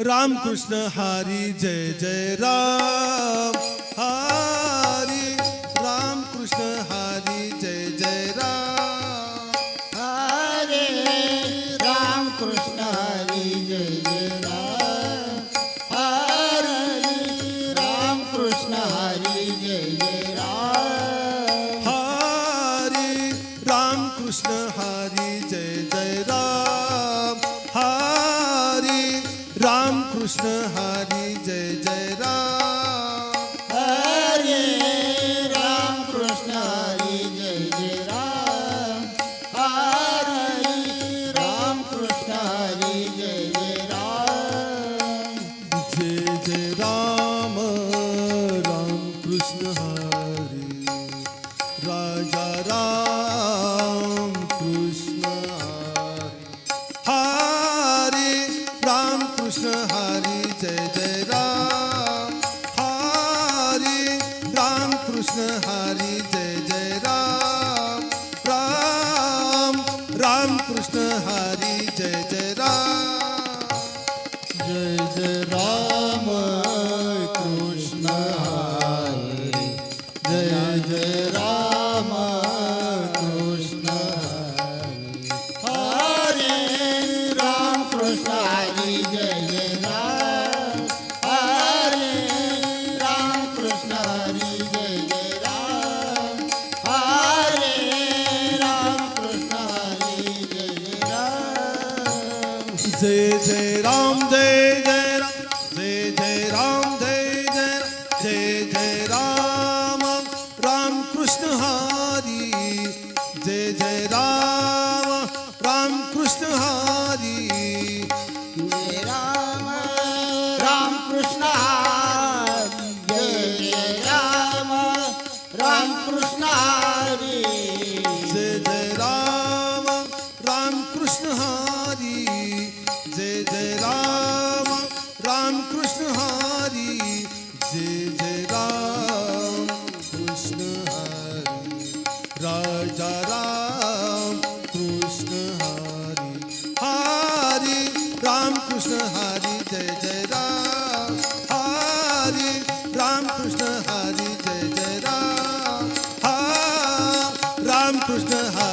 राम कृष्ण हरी जय जय राम। हरी राम कृष्ण हरी जय जय राम। हरे राम कृष्ण हरी जय जय राम। हरे राम कृष्ण हरी जय जय राम। हरी राम कृष्ण हरी जय जय राम। हरी राम कृष्ण हरी जय जय राम। हरे राम कृष्ण हरी जय जय राम। हरे राम कृष्ण हरी जय जय राम। जय जय राम राम कृष्ण हरी। राजा राम। કૃષ્ણ હારી જય જય રામ રામ રામ કૃષ્ણ હારી જય જય રામ. જય જય રામ કૃષ્ણ હારી. જય જય રામ, કૃષ્ણ હરે રામ કૃષ્ણ હારી જય जय जय राम जय जय राम जय जय राम जय जय राम जय जय राम राम कृष्ण हरी जय जय राम राम कृष्ण हरी जय राम राम कृष्ण हरी जय जय राम राम कृष्ण हरी जय जय राम राम कृष्ण हरी राम कृष्ण हरी जय जय राम कृष्ण हरी राजा राम कृष्ण हरी हरी राम कृष्ण हरी जय जय राम हरी राम कृष्ण हरी जय जय राम हा राम कृष्ण हरी